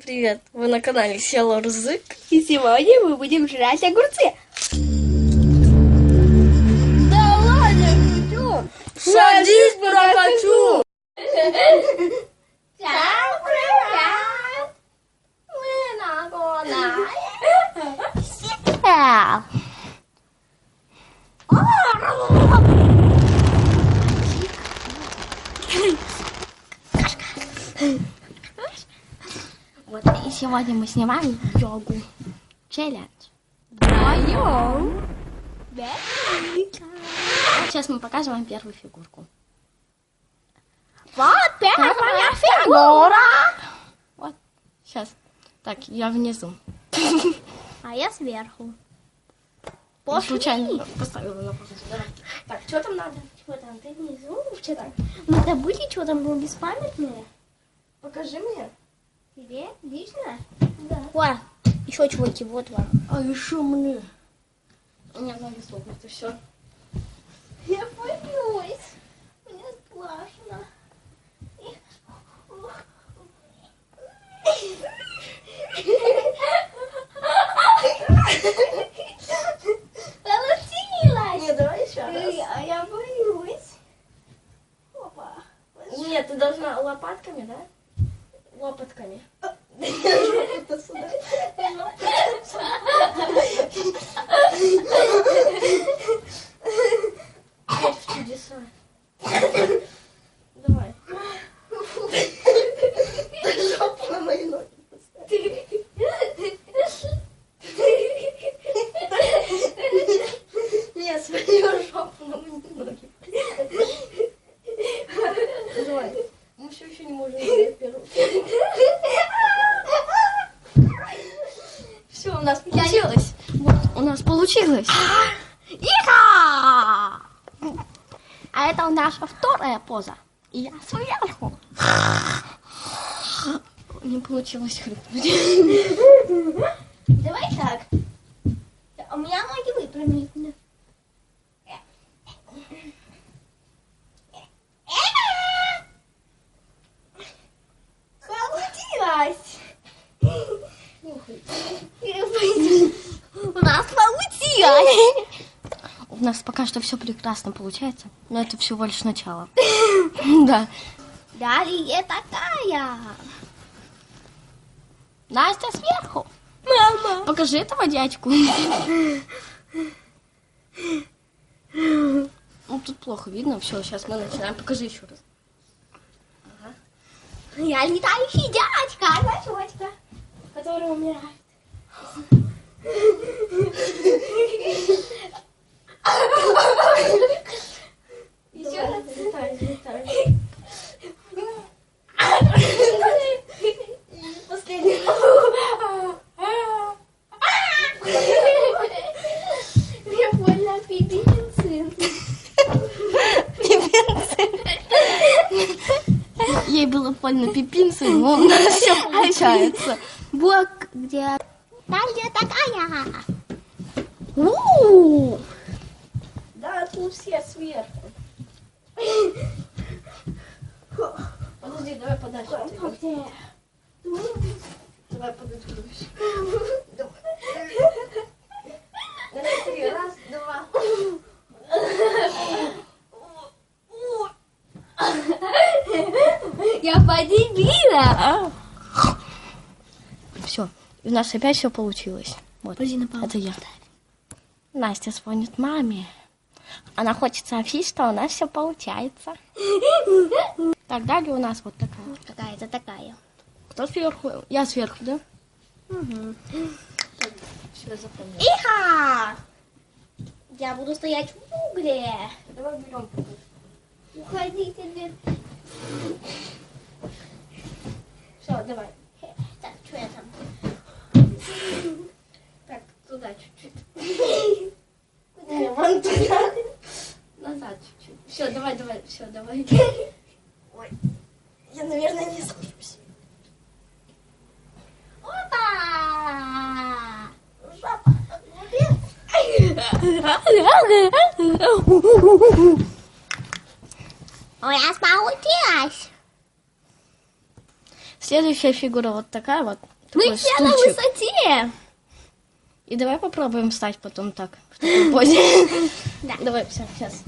привет! Вы на канале Села Рзык. И сегодня мы будем жрать огурцы. Да ладно, шучу! Садись, прокачу! Всем привет! Мы на канале Сел. Вот и сегодня мы снимаем йогу. Челлендж. Вдвоем. Сейчас мы покажем вам первую фигурку. Вот первая фигура. Вот, сейчас. Так, я внизу. А я сверху. Я случайно поставила на паузу. Так, что там надо? Что там, ты внизу? Что там? Мы забыли, что там было беспамятное? Покажи мне. Тебе лично? Да. Вот, еще чуваки, вот вам. А еще мне. У меня ноги согнуты, все. Я боюсь. Мне страшно. Получилось! Нет, давай еще раз. Я, я боюсь. Опа. Нет, ты должна лопатками, да? Лопатками. Верь в чудеса. Давай. Жопу на мои ноги Нет, свою жопу на мои ноги. Давай. Мы все еще не можем сделать первую. Все, у нас получилось. Вот, у получилось. Иха! А это наша вторая поза. И я сверху. Не получилось хрипнуть. Давай так. У меня ноги выпрямлены. Получилось! Нас получилось! У нас пока что все прекрасно получается, но это всего лишь начало. Да. Далее такая. Настя сверху. Мама. Покажи этого дядьку. Ну, тут плохо видно. Все, сейчас мы начинаем. Покажи еще раз. Я летающий дядька, дочка, который умирает. Еще раз. Летай, летай. Последний Мне больно пипинцин. Ей было больно пипинцы, но у нас все получается. Вот где. У-у-у. Да, тут все сверху. Подожди, давай подальше. Где? Давай пододвинусь. Давай. Три. Раз, два. Я подебила. Все. У нас опять все получилось. Вот. Подожди на паузу. Это я. Настя звонит маме. Она хочет сообщить, что у нас все получается. Так, далее у нас вот такая. Какая-то такая. Кто сверху? Я сверху, да? Все, запомнил. Иха! Я буду стоять в угле. Давай берем. Уходите, блин. Все, давай. Так, что я там? Туда чуть-чуть. Не, вон туда. Назад чуть-чуть. Все, давай, давай, все, давай. Ой, я, наверное, не сложусь. Опа! Жопа. У нас получилось. Следующая фигура вот такая вот. Мы все на высоте. И давай попробуем встать потом так, в такой позе. Да. Давай, все, сейчас.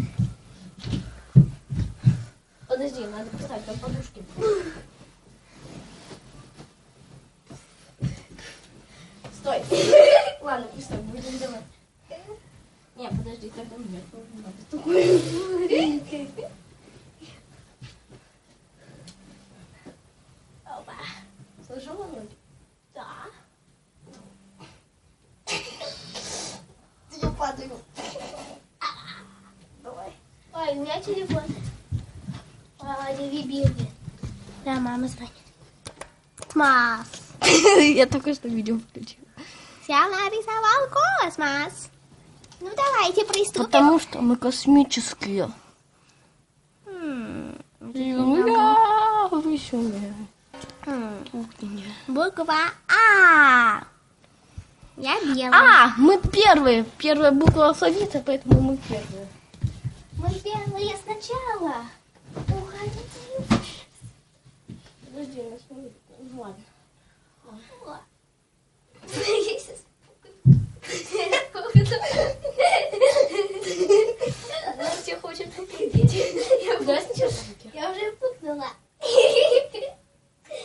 Подожди, надо поставить на подушки. Стой. Ладно, пустой, будем делать. Не, подожди, тогда нет, не надо такое. Опа. Сложила ноги? Да. Я падаю. Давай. Ой, у меня телефон. А. Да, мама звонит. Космос. Я только что видео включила. Я нарисовал космос. Ну, давайте приступим. Потому что мы космические. Ты, не. Буква А. Я белая. А, мы первые. Первая буква алфавита, поэтому мы первые. Мы первые сначала. Уходите. Подожди, у нас ну ладно. Я сейчас хочет попрыгать. Я уже пукнула.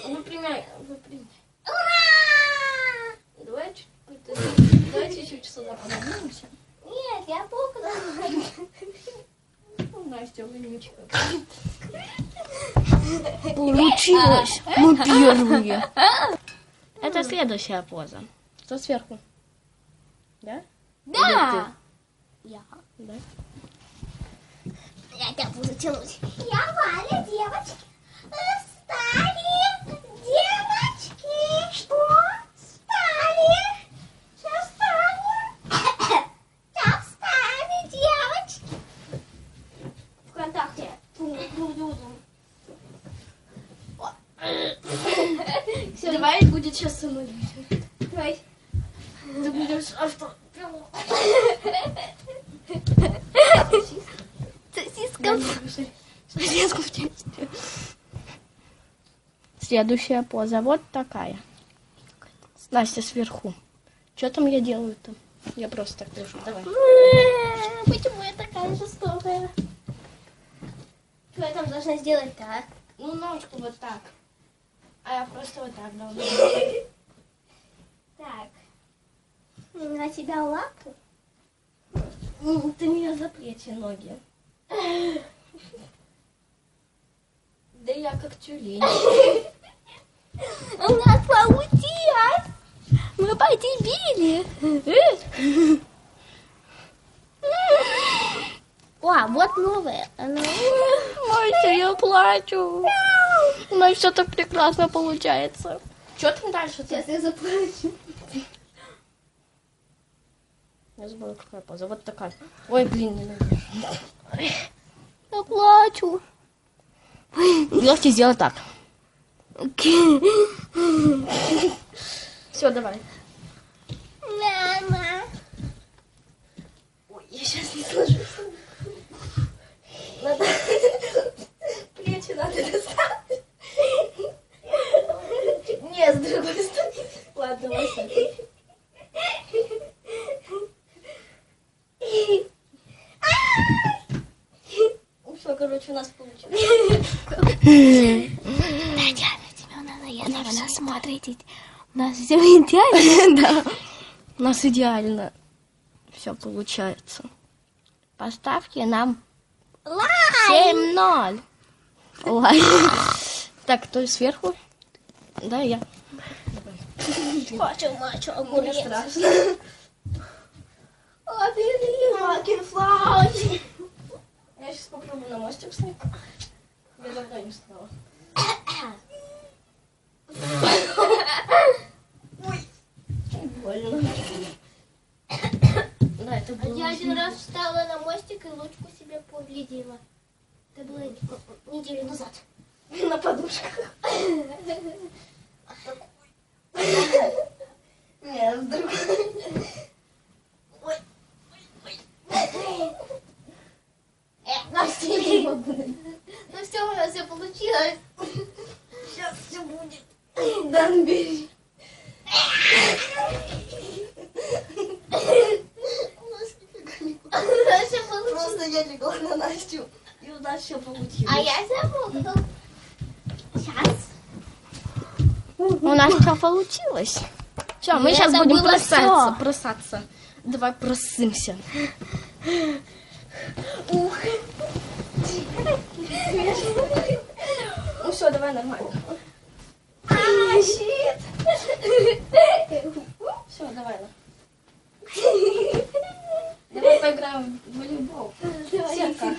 Выпрямяй, выпрямяй. Ура! Давай чуть-чуть, давай чуть-чуть сюда пододвинемся. Нет, я пукнула. Ну, Настя, вонючка. Получилось. Мы первые. Это следующая поза. Что сверху? Да? Да. Я. Да. Я тебя буду тянуть. Я Валя, девочки. Встали, девочки. Что? Встали. Сейчас встанем. Сейчас встали, девочки. Вконтакте. Все, давай будет сейчас со мной. Давай. Ты будешь авто. Сосиска. Сосиску. Следующая поза вот такая. Настя сверху. Что там я делаю-то? Я просто так лежу. Давай. Почему я такая жестокая? Что я там должна сделать-то, а? Ну, ножку вот так. А я просто вот так должна. Так. На тебя лапу. Ну, Ты меня за плечи ноги. Да я как тюлень. У нас получилось. Мы поделили. О, вот новое. Оно... Настя, я плачу. У нас все так прекрасно получается. Что там дальше? Сейчас я заплачу. Я забыла, какая поза. Вот такая. Ой, блин, не надо. Я плачу. Легче сделать так. Все, давай. Мама. Ой, я сейчас не сложусь. Надо... Плечи надо достать. Нет, с другой стороны. Ладно, вот так. Все, короче, у нас получилось. Татьяна Семеновна, я наверное, смотрите. У нас все идеально. Да. У нас идеально все получается. Поставьте нам Лайк. 7-0. Лайк. Так, кто сверху? Да, я. Мачо, мачо, огурец. Обери, макинфлай. Я сейчас попробую на мостик встать. Я давно не встала. Ой. Больно. Да, это было Я один раз встала на мостик и лучку себе повредила. Это было неделю назад. на подушках. Нет, с другой. Ой. Настя, я не могу. Ну все, у нас все получилось. Сейчас все будет. Все получилось. Просто я легла на Настю, и у нас все получилось. А я забуду. Сейчас. У нас все получилось. Все, мы сейчас будем бросаться, бросаться. Давай бросимся. Ух. Ну все, давай нормально. А, щит. Все, давай. Давай поиграем в волейбол. Сетка.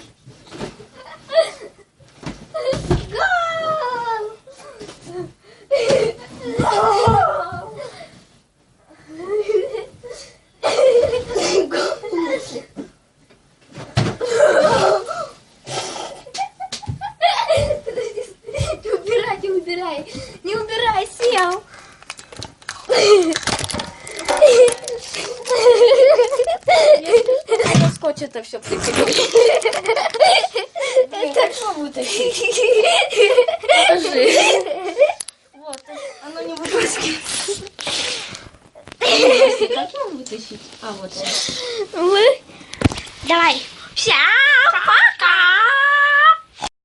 Не убирай, не убирай. Не убирай, сел. На скотч это все прикрепить. Это? Покажи. Вот, оно не вытаскивается. Как его вытащить? А, вот. Давай. Вся.